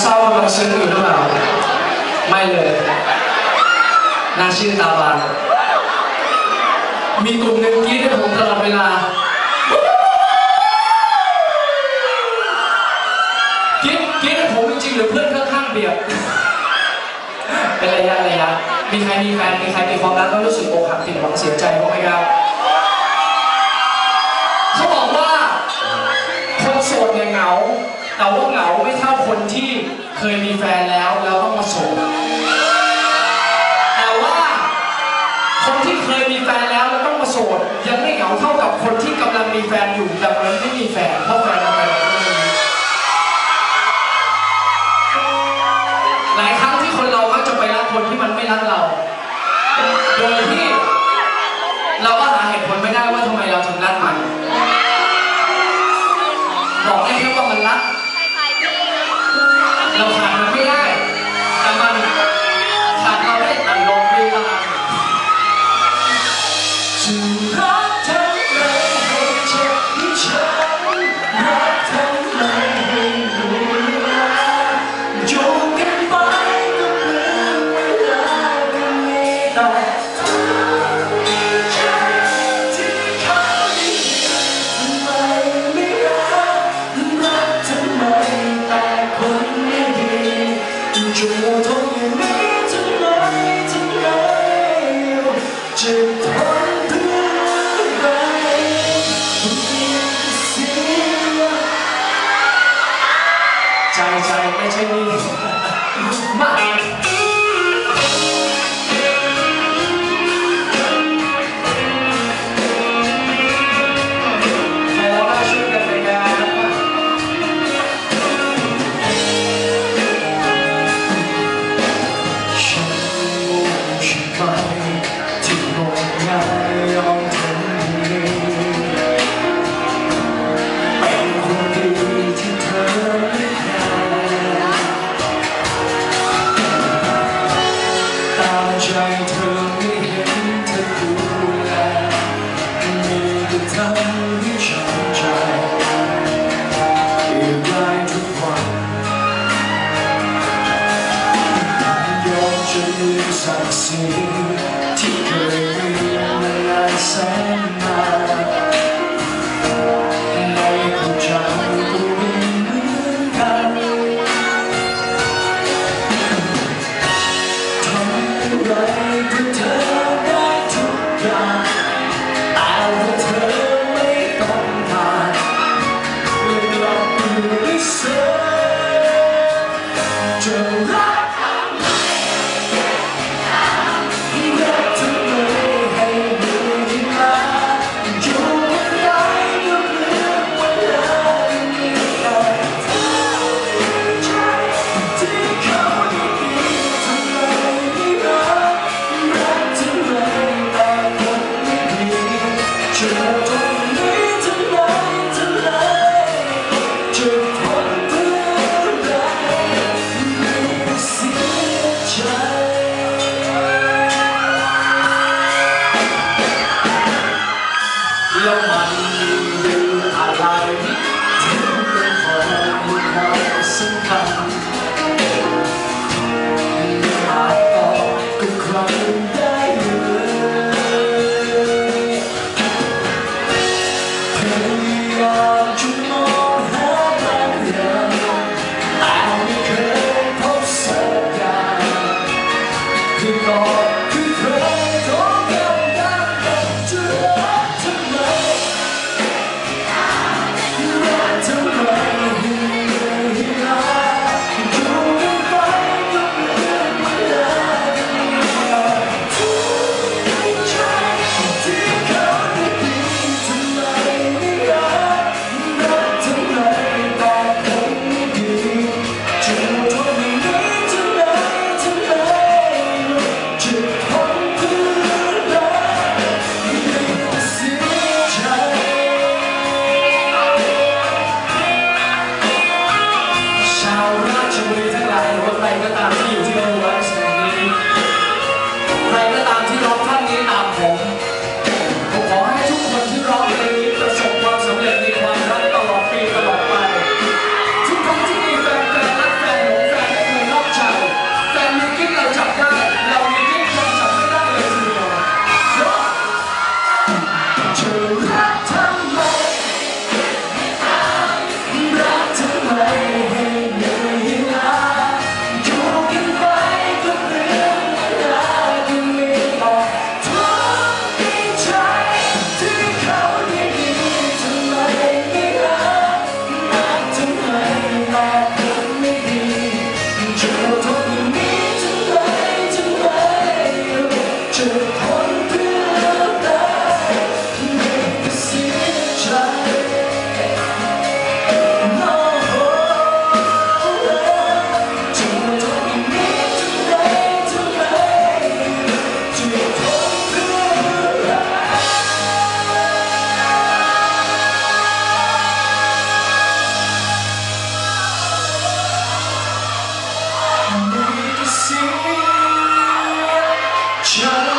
เศร้ากำลังซึ้งอยู่หรือเปล่าไม่เลยน่าชื่นตาบานมีกลุ่มหนึ่งกรีดให้ผมตลอดเวลากรีดกรีดให้ผมจริงๆหรือเพื่อนข้างๆเบียดเป็นระยะระยะมีใครมีแฟนมีใครมีความรักแล้วรู้สึกอกหักผิดหวังเสียใจบ้างไหมครับ ยมีแฟนแล้วแล้วต้องมาโสดยังไม่เหงาเท่ากับคนที่กำลังมีแฟนอยู่แต่มันไม่มีแฟนเพราะแฟนมันไปแล้วหลายครั้งที่คนเรามักจะไปรักคนที่มันไม่รักเรา โดยที่ เราก็หาเหตุผลไม่ได้ว่าทำไมเราถึงรัก ใจใจไม่ใช่นี่มา ใจเธอไม่เห็นเธอดูแลมีแต่ทำให้ช้ำใจอีกหลายทุกวันยอมจะลืมศักดิ์ศรีที่เคยมีมานานแสนนาน to call. 的吧 ฉัน